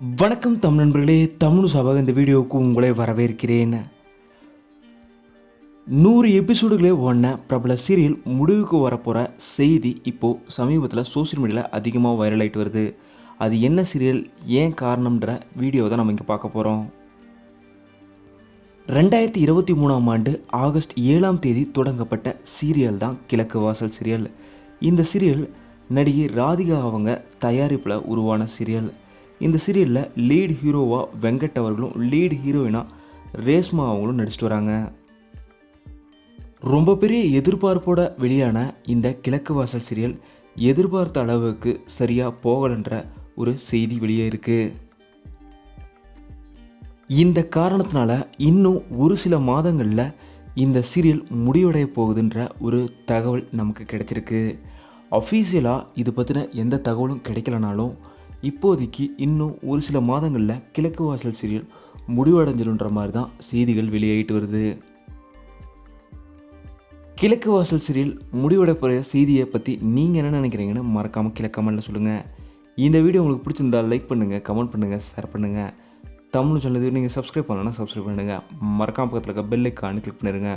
வணக்கம் தமிழ் நண்பர்களே தமிழ் சபாக இந்த வீடியோவுக்கு உங்களை வரவேற்கிறேன். நூறு எபிசோடுகளே ஒன்ன பிரபல சீரியல் முடிவுக்கு வரப்போகிற செய்தி இப்போது சமீபத்தில் சோஷியல் மீடியாவில் அதிகமாக வைரல் ஆகிட்டு வருது. அது என்ன சீரியல் ஏன் காரணம்ன்ற வீடியோவை தான் நம்ம இங்கே பார்க்க போகிறோம் ரெண்டாயிரத்தி இருபத்தி மூணாம் ஆண்டு ஆகஸ்ட் ஏழாம் தேதி தொடங்கப்பட்ட சீரியல் தான் கிழக்கு வாசல் சீரியல். இந்த சீரியல் நடிகை ராதிகா அவங்க தயாரிப்பில் உருவான சீரியல். இந்த சீரியலில் லீட் ஹீரோவாக வெங்கட் அவர்களும் லீட் ஹீரோயினாக ரேஷ்மா அவங்களும் நடிச்சிட்டு வராங்க. ரொம்ப பெரிய எதிர்பார்ப்போட வெளியான இந்த கிழக்கு வாசல் சீரியல் எதிர்பார்த்த அளவுக்கு சரியாக போகலன்ற ஒரு செய்தி வெளியே இருக்கு. இந்த காரணத்தினால இன்னும் ஒரு சில மாதங்களில் இந்த சீரியல் முடிவடைய போகுதுன்ற ஒரு தகவல் நமக்கு கிடைச்சிருக்கு. அஃபீஷியலாக இது பற்றின எந்த தகவலும் கிடைக்கலனாலும் இப்போதைக்கு இன்னும் ஒரு சில மாதங்களில் கிழக்கு வாசல் சீரியல் முடிவடைஞ்சிடுன்ற மாதிரி தான் செய்திகள் வெளியாகிட்டு வருது. கிழக்கு வாசல் சீரியல் முடிவடை போகிற செய்தியை பற்றி நீங்கள் என்ன நினைக்கிறீங்கன்னு மறக்காமல் கீழே கமெண்ட்டில் சொல்லுங்கள் இந்த வீடியோ உங்களுக்கு பிடிச்சிருந்தா லைக் பண்ணுங்கள் கமெண்ட் பண்ணுங்கள் ஷேர் பண்ணுங்கள் தமிழ் சொன்னது நீங்கள் சப்ஸ்கிரைப் பண்ணலன்னா சப்ஸ்கிரைப் பண்ணுங்கள் மறக்காம பக்கத்தில் இருக்க பெல் ஐக்கானு கிளிக் பண்ணிடுங்க